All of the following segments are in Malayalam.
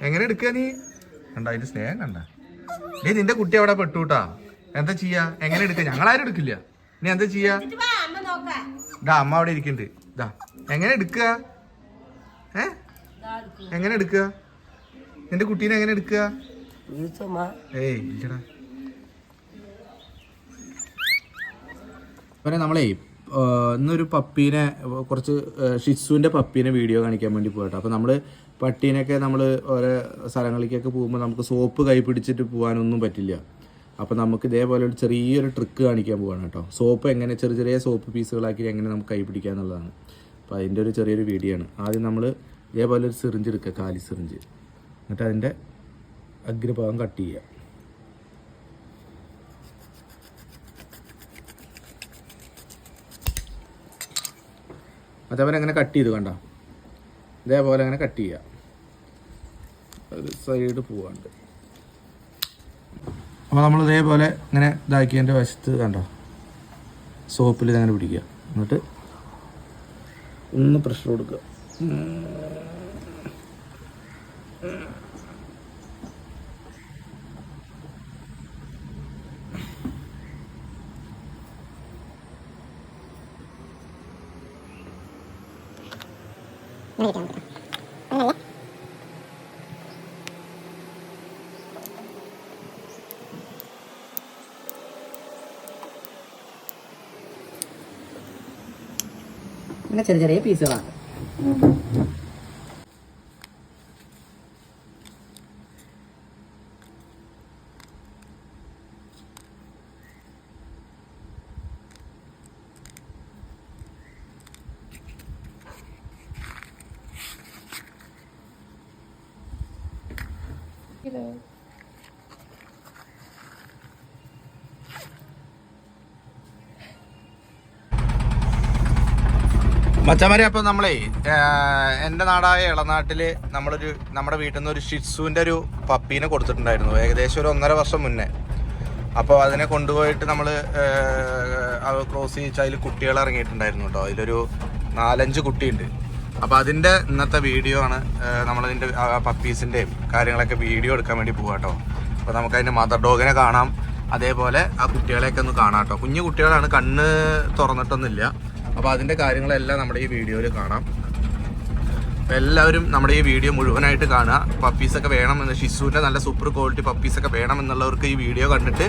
എങ്ങനെ എടുക്കുക നീ? കണ്ട അതിന്റെ സ്നേഹം കണ്ട? നീ നിന്റെ കുട്ടി അവിടെ പെട്ടുട്ടാ എന്താ ചെയ്യാ? എങ്ങനെ എടുക്ക? ഞങ്ങളാരും എടുക്കില്ല. നീ എന്താ ചെയ്യാ? ഡാ അമ്മ അവിടെ ഇരിക്കുന്നുണ്ട്. ഇതാ എങ്ങനെ എടുക്കുക ഏ? എങ്ങനെ എടുക്കുക നിന്റെ കുട്ടീനെ എങ്ങനെ എടുക്കുക ഏയ് ഇല്ലടാ. പിന്നെ നമ്മളേ ഇന്നൊരു പപ്പീനെ കുറച്ച് ഷിസുവിന്റെ പപ്പീനെ വീഡിയോ കാണിക്കാൻ വേണ്ടി പോയിട്ട്. അപ്പോൾ നമ്മൾ പട്ടീനൊക്കെ നമ്മൾ ഓരോ സ്ഥലങ്ങളിലേക്കൊക്കെ പോകുമ്പോൾ നമുക്ക് സോപ്പ് കൈ പിടിച്ചിട്ട് പോകാനൊന്നും പറ്റില്ല. അപ്പോൾ നമുക്ക് ഇതേപോലെ ഒരു ചെറിയൊരു ട്രിക്ക് കാണിക്കാൻ പോവാണ് കേട്ടോ. സോപ്പ് എങ്ങനെ ചെറിയ ചെറിയ സോപ്പ് പീസുകളാക്കി എങ്ങനെ നമുക്ക് കൈ പിടിക്കുക എന്നുള്ളതാണ്. അപ്പോൾ അതിന്റെ ഒരു ചെറിയൊരു വീഡിയോ ആണ്. ആദ്യം നമ്മൾ ഇതേപോലെ ഒരു സിറിഞ്ച് എടുക്കുക കാലി സിറിഞ്ച്. എന്നിട്ട് അതിന്റെ അഗ്രഭാഗം കട്ട് ചെയ്യുക. അതേപോലെ അങ്ങനെ കട്ട് ചെയ്ത് കണ്ട? ഇതേപോലെ അങ്ങനെ കട്ട് ചെയ്യുക ഒരു സൈഡ് പോവാണ്ട്. അപ്പോൾ നമ്മൾ ഇതേപോലെ ഇങ്ങനെ ഇതാക്കിയതിന്റെ വശത്ത് കണ്ടോ? സോപ്പിൽ ഇതങ്ങനെ പിടിക്കുക. എന്നിട്ട് ഒന്ന് പ്രഷർ കൊടുക്കുക. അങ്ങനെ ചെറിയ ചെറിയ പീസുകളാണ്. മച്ചമാരെ അപ്പോൾ നമ്മളേ എന്റെ നാടായ ഇളനാട്ടിൽ നമ്മളൊരു നമ്മുടെ വീട്ടിൽ നിന്ന് ഒരു ഷിറ്റ്സുവിന്റെ ഒരു പപ്പീനെ കൊടുത്തിട്ടുണ്ടായിരുന്നു ഏകദേശം ഒരു ഒന്നര വർഷം മുന്നേ. അപ്പോൾ അതിനെ കൊണ്ടുപോയിട്ട് നമ്മൾ ക്രോസ് ചെയ്യിച്ച് അതിൽ കുട്ടികൾ ഇറങ്ങിയിട്ടുണ്ടായിരുന്നു കേട്ടോ അതിലൊരു നാലഞ്ച് കുട്ടിയുണ്ട്. അപ്പോൾ അതിന്റെ ഇന്നത്തെ വീഡിയോ ആണ് നമ്മളതിന്റെ പപ്പീസിന്റെയും കാര്യങ്ങളൊക്കെ വീഡിയോ എടുക്കാൻ വേണ്ടി പോകാം കേട്ടോ അപ്പോൾ നമുക്ക് അതിന്റെ മദർ ഡോഗിനെ കാണാം അതേപോലെ ആ കുട്ടികളെയൊക്കെ ഒന്ന് കാണാം കേട്ടോ കുഞ്ഞു കുട്ടികളാണ് കണ്ണ് തുറന്നിട്ടൊന്നുമില്ല. അപ്പോൾ അതിന്റെ കാര്യങ്ങളെല്ലാം നമ്മുടെ ഈ വീഡിയോയിൽ കാണാം. അപ്പോൾ എല്ലാവരും നമ്മുടെ ഈ വീഡിയോ മുഴുവനായിട്ട് കാണുക. പപ്പീസൊക്കെ വേണമെന്ന് ശിശുവിന്റെ നല്ല സൂപ്പർ ക്വാളിറ്റി പപ്പീസൊക്കെ വേണം എന്നുള്ളവർക്ക് ഈ വീഡിയോ കണ്ടിട്ട്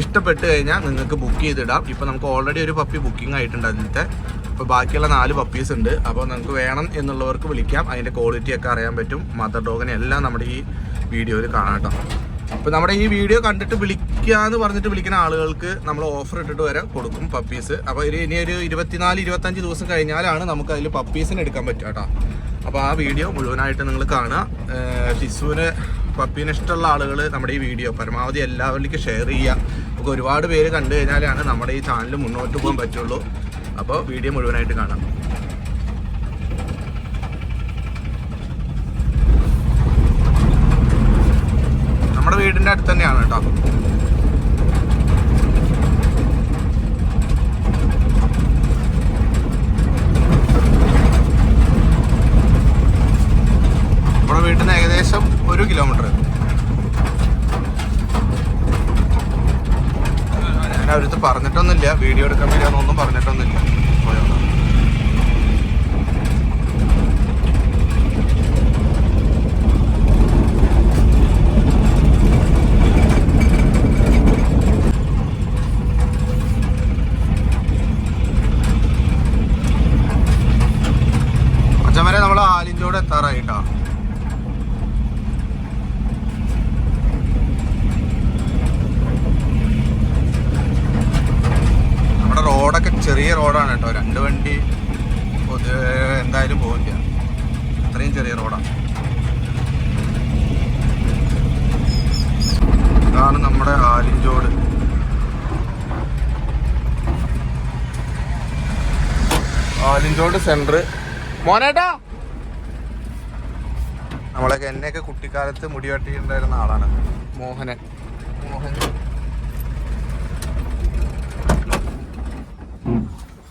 ഇഷ്ടപ്പെട്ട് കഴിഞ്ഞാൽ നിങ്ങൾക്ക് ബുക്ക് ചെയ്തിടാം. ഇപ്പോൾ നമുക്ക് ഓൾറെഡി ഒരു പപ്പി ബുക്കിംഗ് ആയിട്ടുണ്ട് അതിലത്തെ. അപ്പോൾ ബാക്കിയുള്ള നാല് പപ്പീസ് ഉണ്ട്. അപ്പോൾ നിങ്ങൾക്ക് വേണം എന്നുള്ളവർക്ക് വിളിക്കാം. അതിന്റെ ക്വാളിറ്റിയൊക്കെ അറിയാൻ പറ്റും. മദർ ഡോഗിനെ എല്ലാം നമ്മുടെ ഈ വീഡിയോയിൽ കാണാം കേട്ടോ. അപ്പോൾ നമ്മുടെ ഈ വീഡിയോ കണ്ടിട്ട് വിളിക്കാന്ന് പറഞ്ഞിട്ട് വിളിക്കുന്ന ആളുകൾക്ക് നമ്മൾ ഓഫർ ഇട്ടിട്ട് വരെ കൊടുക്കും പപ്പീസ് അപ്പോൾ ഒരു ഇനി ഒരു ഇരുപത്തിനാല് ഇരുപത്തഞ്ച് ദിവസം കഴിഞ്ഞാലാണ് നമുക്ക് അതിൽ പപ്പീസിന് എടുക്കാൻ പറ്റുക കേട്ടോ. അപ്പോൾ ആ വീഡിയോ മുഴുവനായിട്ട് നിങ്ങൾ കാണുക. ഏഹ് ഷിസുവിന് പപ്പീനെ ഇഷ്ടമുള്ള ആളുകൾ നമ്മുടെ ഈ വീഡിയോ പരമാവധി എല്ലാവരിലേക്കും ഷെയർ ചെയ്യുക. നമുക്ക് ഒരുപാട് പേര് കണ്ടു കഴിഞ്ഞാലാണ് നമ്മുടെ ഈ ചാനൽ മുന്നോട്ട് പോകാൻ പറ്റുള്ളൂ. അപ്പോൾ വീഡിയോ മുഴുവനായിട്ട് കാണാം. തന്നെയാണ് കേട്ടോ. നമ്മുടെ വീട്ടിൽ നിന്ന് ഏകദേശം ഒരു കിലോമീറ്റർ. ഞാൻ അവരടുത്ത് പറഞ്ഞിട്ടൊന്നുമില്ല. വീഡിയോ എടുക്കാൻ വരികയെന്നൊന്നും പറഞ്ഞിട്ടൊന്നുമില്ല. പോയോളാം. അച്ഛന്മാരെ നമ്മൾ ആലിഞ്ചോട് എത്താറായിട്ടാ നമ്മുടെ റോഡൊക്കെ ചെറിയ റോഡാണ് കേട്ടോ. രണ്ട് വണ്ടി പൊതുവെ എന്തായാലും പോവില്ല. അത്രയും ചെറിയ റോഡാണ്. ഇതാണ് നമ്മുടെ ആലിഞ്ചോട് ആലിഞ്ചോട് സെന്റർ. മോനേട്ടാ! നമ്മളൊക്കെ എന്നെയൊക്കെ കുട്ടിക്കാലത്ത് മുടി വെട്ടിയിട്ടുണ്ടായിരുന്ന ആളാണ്. മോഹനൻ. മോഹൻ.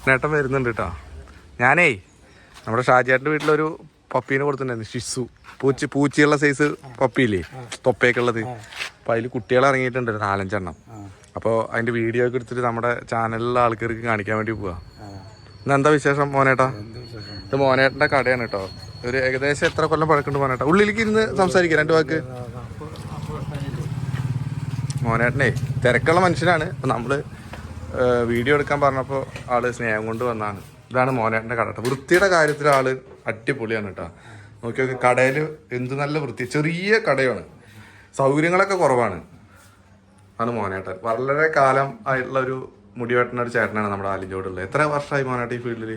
നേട്ടം വരുന്നുണ്ട് കേട്ടോ ഞാനേ നമ്മുടെ ഷാജിയാട്ടിന്റെ വീട്ടിലൊരു പപ്പീനെ കൊടുത്തിട്ടുണ്ടായിരുന്നു ശിശു പൂച്ച പൂച്ചയുള്ള സൈസ് പപ്പിയില്ലേ തൊപ്പയൊക്കെ ഉള്ളത് അപ്പൊ അതിൽ കുട്ടികൾ ഇറങ്ങിയിട്ടുണ്ട് നാലഞ്ചെണ്ണം. അപ്പോൾ അതിന്റെ വീഡിയോ ഒക്കെ എടുത്തിട്ട് നമ്മുടെ ചാനലിലെ ആൾക്കാർക്ക് കാണിക്കാൻ വേണ്ടി പോവാ. ഇന്ന് എന്താ വിശേഷം മോനേട്ടാ? ഇത് മോനേട്ടന്റെ കടയാണ് കേട്ടോ ഒരു ഏകദേശം എത്ര കൊല്ലം പഴക്കുണ്ട് മോനേട്ടാ? ഉള്ളിലേക്ക് ഇരുന്ന് സംസാരിക്കാം രണ്ട് വാക്ക്. മോനേട്ടനെ തിരക്കുള്ള മനുഷ്യനാണ്. അപ്പൊ നമ്മൾ വീഡിയോ എടുക്കാൻ പറഞ്ഞപ്പോൾ ആൾ സ്നേഹം കൊണ്ട് വന്നാണ്. ഇതാണ് മോനേട്ടന്റെ കട കേട്ടോ. വൃത്തിയുടെ കാര്യത്തിൽ ആൾ അടിപൊളിയാണ് കേട്ടോ. നോക്കി നോക്കി കടയിൽ എന്ത് നല്ല വൃത്തി. ചെറിയ കടയാണ്. സൗകര്യങ്ങളൊക്കെ കുറവാണ്. ആണ് മോനേട്ടൻ. വളരെ കാലം ആയിട്ടുള്ള ഒരു മുടിവെട്ടുന്ന ഒരു ചേട്ടനാണ് നമ്മുടെ ആലിഞ്ചോടുള്ളത് എത്ര വർഷമായി മോനേട്ടൻ ഈ ഫീൽഡിൽ?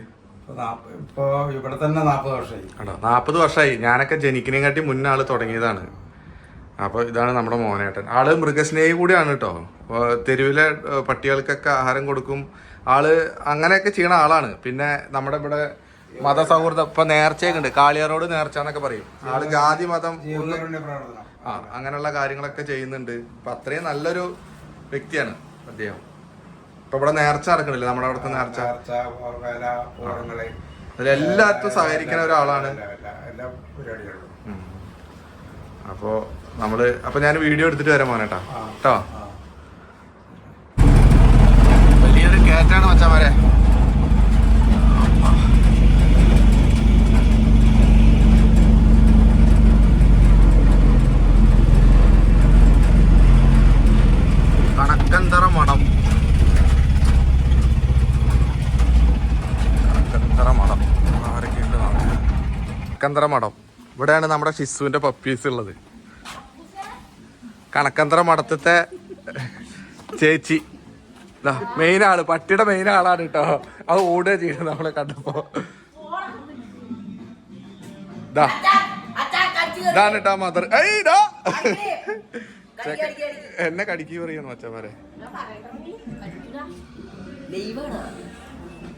ഇപ്പൊ ഇവിടെ തന്നെ നാപ്പത് വർഷമായി. കേട്ടോ നാൽപ്പത് വർഷമായി. ഞാനൊക്കെ ജനിക്കുന്നതിനെക്കാട്ടി മുന്നേ ആൾ തുടങ്ങിയതാണ്. അപ്പൊ ഇതാണ് നമ്മുടെ മോനേട്ടൻ. ആൾ മൃഗസ്നേഹി കൂടിയാണ് കേട്ടോ തെരുവിലെ പട്ടികൾക്കൊക്കെ ആഹാരം കൊടുക്കും. ആൾ അങ്ങനെയൊക്കെ ചെയ്യണ ആളാണ്. പിന്നെ നമ്മുടെ ഇവിടെ മതസൗഹൃദം ഇപ്പൊ നേർച്ചയൊക്കെ ഉണ്ട് കാളിയാറോട് നേർച്ച എന്നൊക്കെ പറയും. ആൾ ജാതി മതം ആ അങ്ങനെയുള്ള കാര്യങ്ങളൊക്കെ ചെയ്യുന്നുണ്ട്. അപ്പൊ അത്രയും നല്ലൊരു വ്യക്തിയാണ് അദ്ദേഹം. ഇപ്പൊ ഇവിടെ നേർച്ച നടക്കണില്ലേ നമ്മുടെ അവിടുത്തെ നേർച്ച? അതിലെല്ലാത്തും സഹകരിക്കുന്ന ഒരാളാണ്. എല്ലാ പരിപാടികളും അപ്പോ നമ്മൾ അപ്പൊ ഞാൻ വീഡിയോ എടുത്തിട്ട് വരാൻ മോനേട്ടാ കേട്ടോ വലിയൊരു കേറ്റാണ് മച്ചാമാരെ. കണക്കന്തറ മഠം. കണക്കന്തറ മഠം. ആരൊക്കെയുണ്ട് കണക്കന്തറ മഠം. ഇവിടെയാണ് നമ്മുടെ ഷിസുവിന്റെ പപ്പീസ് ഉള്ളത്. കണക്കന്തറ മഠത്തത്തെ ചേച്ചി. മെയിൻ ആൾ പട്ടിയുടെ മെയിൻ ആളാണ് കേട്ടോ അത് ഓടുക ചെയ്യുന്നത് നമ്മളെ കണ്ടപ്പോ. ഇതാണ് കേട്ടോ മദർ എന്നെ കടിക്കി പറയുന്നു അച്ഛന്മാരെ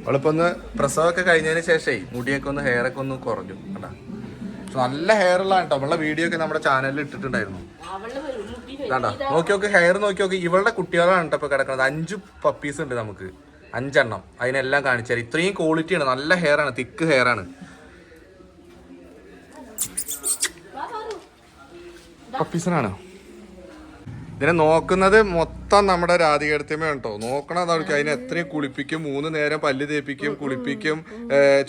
അവളിപ്പോ ഒന്ന് പ്രസവമൊക്കെ കഴിഞ്ഞതിന് ശേഷേ മുടിയൊക്കെ ഒന്ന് ഹെയർ ഒക്കെ ഒന്ന് കുറഞ്ഞു. കേട്ടാ നല്ല ഹെയർ ഉള്ള കേട്ടോ നമ്മളെ വീഡിയോ ഒക്കെ നമ്മുടെ ചാനലിൽ ഇട്ടിട്ടുണ്ടായിരുന്നു. കണ്ടാ നോക്കി നോക്ക് ഹെയർ നോക്കി നോക്കി. ഇവളുടെ കുട്ടികളാണ് കേട്ടോ ഇപ്പൊ കിടക്കുന്നത്. അഞ്ച് പപ്പീസ് ഉണ്ട് നമുക്ക്. അഞ്ചെണ്ണം. അതിനെല്ലാം കാണിച്ചാൽ ഇത്രയും ക്വാളിറ്റി ക്വാളിറ്റിയാണ് നല്ല ഹെയർ ആണ്. തിക്ക് ഹെയർ ആണ്. പപ്പീസിനാണോ ഇതിനെ നോക്കുന്നത് മൊത്തം നമ്മുടെ രാധികടുത്തമ്മയാണ് കേട്ടോ നോക്കണത് അവർക്ക് അതിനെ എത്രയും കുളിപ്പിക്കും. മൂന്ന് നേരം പല്ല് തേപ്പിക്കും കുളിപ്പിക്കും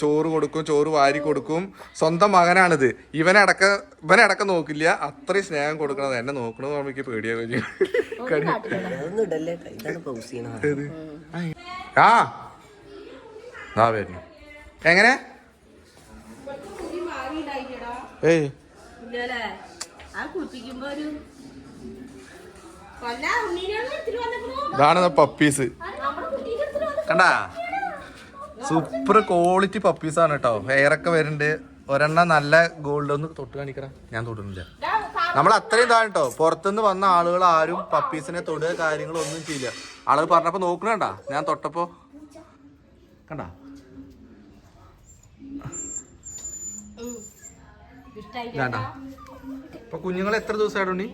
ചോറ് കൊടുക്കും ചോറ് വാരി കൊടുക്കും. സ്വന്തം മകനാണിത്. ഇവനടക്ക ഇവനടക്കം നോക്കില്ല. അത്രയും സ്നേഹം കൊടുക്കണത് എന്നെ നോക്കണത് നമുക്ക് പേടിയാ ആ. ആ വരുന്നു. എങ്ങനെ? ഏയ്. കുളിപ്പിക്കുമ്പോ ഒരു ഇതാണ് പപ്പീസ്. കണ്ടാ? സൂപ്പർ ക്വാളിറ്റി പപ്പീസ് ആണ് കേട്ടോ ഹെയറൊക്കെ ഒക്കെ വരുന്നുണ്ട്. ഒരെണ്ണം നല്ല ഗോൾഡ് ഒന്ന് തൊട്ട് കാണിക്കറ ഞാൻ തൊടുന്നില്ല. നമ്മൾ അത്രയും ഇതാണ് കേട്ടോ പുറത്തുനിന്ന് വന്ന ആളുകൾ ആരും പപ്പീസിനെ തൊടുക കാര്യങ്ങളൊന്നും ചെയ്യില്ല. ആളുകൾ പറഞ്ഞപ്പോ നോക്കണണ്ട ഞാൻ തൊട്ടപ്പോ. കണ്ടാ? ഇപ്പൊ കുഞ്ഞുങ്ങൾ എത്ര ദിവസമായിട്ടുണ്ടി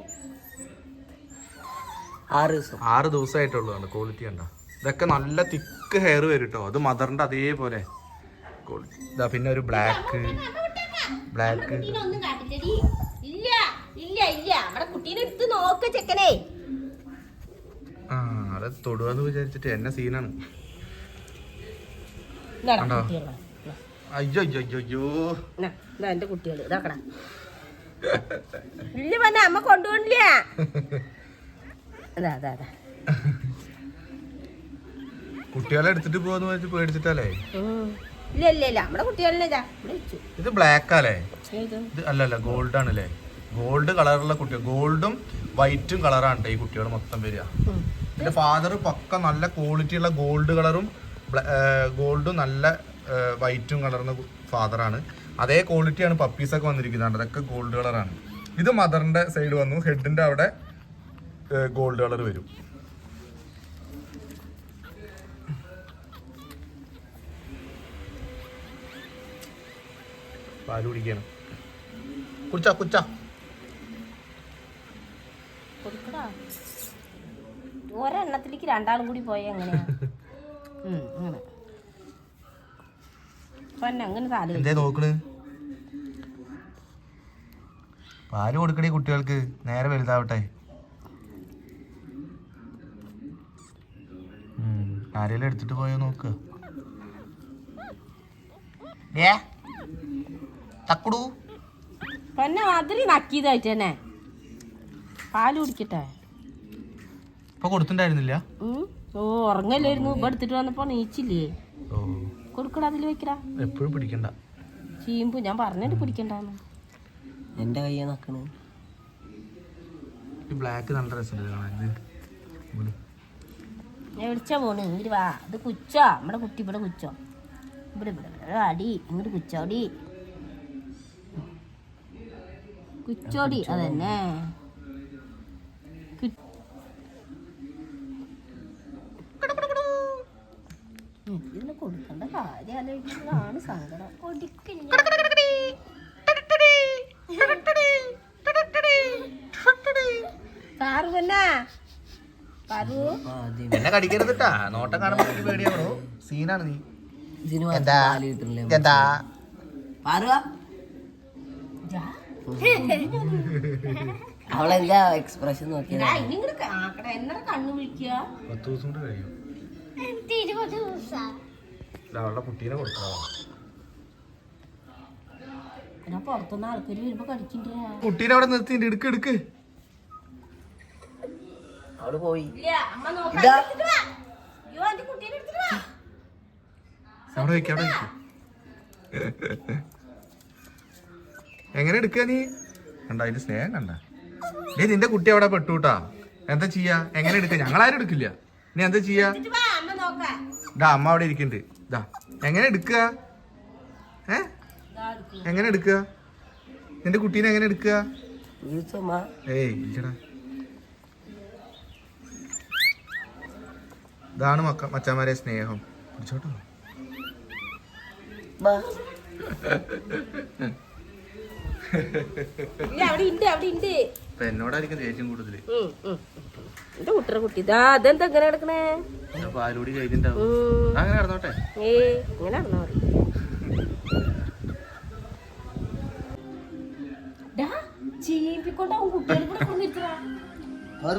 ആറ് ദിവസം. ആറ് ദിവസമായിട്ടുള്ളൂ ക്വാളിറ്റി കണ്ടോ? ഇതൊക്കെ നല്ല തിക്ക് ഹെയർ വരും കേട്ടോ അത് മദറിന്റെ അതേപോലെ. ഇതാ പിന്നെ ഒരു ബ്ലാക്ക് ബ്ലാക്ക് കുട്ടീനെ ഒന്നും ഇല്ല ഇല്ല ഇല്ല. നമ്മുടെ കുട്ടീനെ എടുത്ത് നോക്ക് ചെക്കനെ. ആ അത് തൊടുവാന്ന് വിചാരിച്ചിട്ട് എന്നെ സീനാണ്. കണ്ടോ? അയ്യോ അയ്യോ അയ്യോ അയ്യോ. എന്റെ കുട്ടികൾ ഇതാക്കടാ ഇല്ല പറഞ്ഞ അമ്മ കൊണ്ടുപോണില്ല. അതാ അതാ അതാ. കുട്ടികളെ എടുത്തിട്ട് പോവാന്ന് വെച്ച് പേടിച്ചിട്ടല്ലേ? ഇല്ല ഇല്ല ഇല്ല. നമ്മുടെ കുട്ടികളിനെ ഇതാ ബ്ലാക്ക് അല്ലേ ഇത് അല്ലല്ല ഗോൾഡ് ആണല്ലേ? ഗോൾഡ് കളറുള്ള കുട്ടികൾ. ഗോൾഡും വൈറ്റും കളറാണ് ഈ കുട്ടികൾ മൊത്തം വരിക. എന്റെ ഫാദർ പക്ക നല്ല ക്വാളിറ്റി ഉള്ള ഗോൾഡ് കളറും ഗോൾഡും നല്ല വൈറ്റും കളർന്ന ഫാദറാണ് അതേ ക്വാളിറ്റിയാണ് പപ്പീസ് ഒക്കെ വന്നിരിക്കുന്നത്. അതൊക്കെ ഗോൾഡ് കളറാണ് ഇത് മദറിന്റെ സൈഡ് വന്നു. ഹെഡിന്റെ അവിടെ ഗോൾഡ് കളർ വരും. പാൽ കുടിക്കണം കുടിച്ചാ കുച്ച ഒരെണ്ണത്തിലേക്ക് രണ്ടാളും കൂടി പോയ എങ്ങനെയാ? അങ്ങനെ. പാൽ കൊടുക്കണേ കുട്ടികൾക്ക്. നേരെ വലുതാവട്ടെ. ആരേലും എടുത്തിട്ട് പോയോ നോക്ക്. ഏ? തക്കുടു. പിന്നെ അതിരി നക്കിയതായിട്ട് തന്നെ. പാൽ കുടിക്കട്ടെ. ഇപ്പൊ കൊടുത്തിണ്ടായിരുന്നില്ല? ഓ ഉറങ്ങല്ലായിരുന്നു. ഇപ്പൊ എടുത്തിട്ട് വന്നപ്പോ നീച്ചില്ലേ? ഓ. കൊടുക്കടാ അതിൽ വെക്കടാ. എപ്പോഴും പിടിക്കണ്ട. ചീമ്പു ഞാൻ പറഞ്ഞിട്ട് പിടിക്കണ്ടെന്ന്. എന്റെ കയ്യെ നക്കണ്. ബ്ലാക്ക് നല്ല രസമുണ്ട്. ഞാൻ വിളിച്ചാ പോണ്? ഇങ്ങോട്ട് വാ. ഇത് കുച്ചോ? നമ്മുടെ കുട്ടി ഇവിടെ കുച്ചോ? ഇവിടെ ഇവിടെ ഇവിടെ. അടി. ഇങ്ങോട്ട് കുച്ചോടി. കുച്ചോടി. അതന്നെ. ഇതിന് കൊടുക്കേണ്ട കാര്യം ആലോചിക്കുന്നതാണ് സങ്കടം. സാറ് പിന്നെ എന്നെ കടിക്കരുത് കേട്ടാ നോട്ടം കാണുമ്പോ എനിക്ക് പേടിയാവണോ സീനാണ് നീ. എന്താ? എന്താ? അവളെന്താ എക്സ്പ്രഷൻ നോക്കി പത്ത് ദിവസം കൊണ്ട് കഴിയും. അവളുടെ കുട്ടീനെ കുട്ടീനെ അവിടെ നിർത്തി. എടുക്ക് എടുക്ക് അവൾ പോയി ഇല്ല അമ്മ നോക്കാം ഇതാ. അയ്യോ എന്റെ കുട്ടീനെ എടുത്തിട്ട് വാ അവിടെ വെക്ക അവിടെ പോയി എങ്ങനെ എടുക്ക നീ? കണ്ട അതിന്റെ സ്നേഹം കണ്ട. നീ നിന്റെ കുട്ടി അവിടെ പെട്ടുട്ടാ എന്താ ചെയ്യാ? എങ്ങനെ എടുക്ക? ഞങ്ങളാരും എടുക്കില്ല. നീ എന്താ ചെയ്യാ? ഡാ വാ അമ്മ നോക്കാം. ഇതാ അമ്മ അവിടെ ഇരിക്കുന്നുണ്ട് ഇതാ എങ്ങനെ എടുക്കുക ഏ. എങ്ങനെ എടുക്കുക നിന്റെ കുട്ടീനെ എങ്ങനെ എടുക്കുക ഏയ് ഇല്ലടാ. ഇതാണ് മക്ക മച്ചാമാരെ സ്നേഹം. പിടിച്ചോട്ടോ. എന്നോടായിരിക്കും ദേഷ്യം കൂടുതൽ. ഉം, ഉം. എന്റെ കുട്ടിയുടെ കുട്ടി. ഇതാ അതെന്താ ഇങ്ങനെ കിടക്കണേ ഞാൻ കഴിഞ്ഞിട്ടുണ്ടാവും അങ്ങനെ ഏ ഇങ്ങനെ നടന്നാ മതി.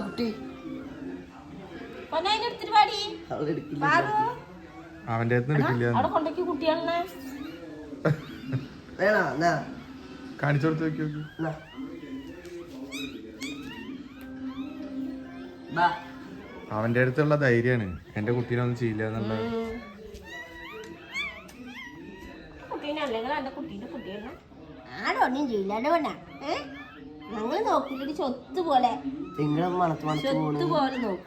കുട്ടി. അവന്റെ അവിടെ കൊണ്ടേക്ക് കുട്ടികളെ കാണിച്ചു കൊടുത്ത് നോക്കി അവന്റെ അടുത്തുള്ള ധൈര്യാണ് എന്റെ കുട്ടീനെ ഒന്നും ചെയ്യില്ല. എന്നുള്ള ആടൊന്നും ചെയ്യില്ല ഞങ്ങൾ നോക്കിയിട്ട് ചൊത്ത് പോലെ. മണത്ത് മണത്ത്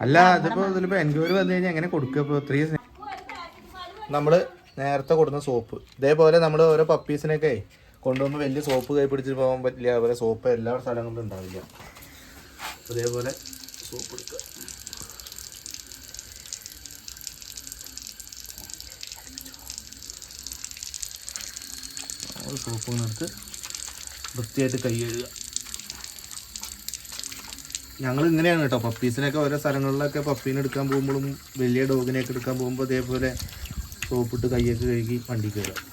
അല്ല അതിപ്പോ ഇതിലിപ്പോ എൻക്വയറി വന്നു കഴിഞ്ഞാൽ എങ്ങനെ കൊടുക്കുക? ഇപ്പൊ ഇത്രയും സ്നേ- നമ്മൾ നേരത്തെ കൊടുക്കുന്ന സോപ്പ്. ഇതേപോലെ നമ്മൾ ഓരോ പപ്പീസിനൊക്കെ കൊണ്ടുവന്ന് വലിയ സോപ്പ് കൈ പിടിച്ചിട്ട് പോകാൻ പറ്റില്ല അതുപോലെ സോപ്പ് എല്ലാ സ്ഥലങ്ങളിലും ഉണ്ടാവില്ല. അതേപോലെ ഇതേപോലെ സോപ്പ് എടുക്കുക. സോപ്പ് എടുത്ത് വൃത്തിയായിട്ട് കൈ കഴുകുക. ഞങ്ങൾ ഇങ്ങനെയാണ് കേട്ടോ. പപ്പീസിനൊക്കെ ഓരോ സ്ഥലങ്ങളിലൊക്കെ പപ്പീനെ എടുക്കാൻ പോകുമ്പോഴും വലിയ ഡോഗിനെയൊക്കെ എടുക്കാൻ പോകുമ്പോൾ അതേപോലെ സോപ്പിട്ട് കയ്യൊക്കെ കഴുകി വണ്ടി കയറുക.